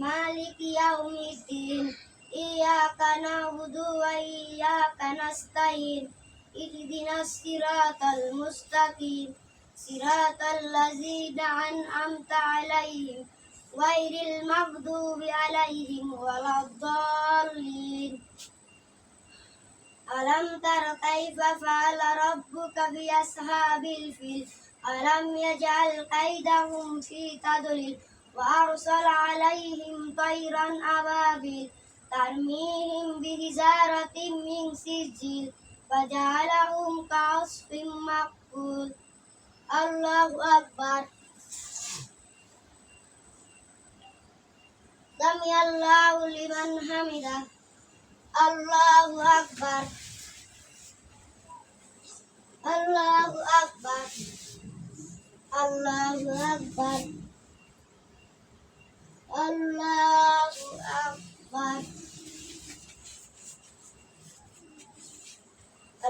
مالك يوم الدين. إياك نعبد وإياك نستعين. اهدنا الصراط المستقيم. صراط الذين أنعمت عليهم. غير المغضوب عليهم ولا الضالين. ألم تر كيف فعل ربك بأصحاب الفيل؟ ألم يجعل كيدهم في تضليل؟ وأرسل عليهم طيرا أبابيل ترميهم بحجارة من سجيل فجعلهم كعصف مأكول الله أكبر سمع الله لمن حمده الله أكبر الله أكبر الله أكبر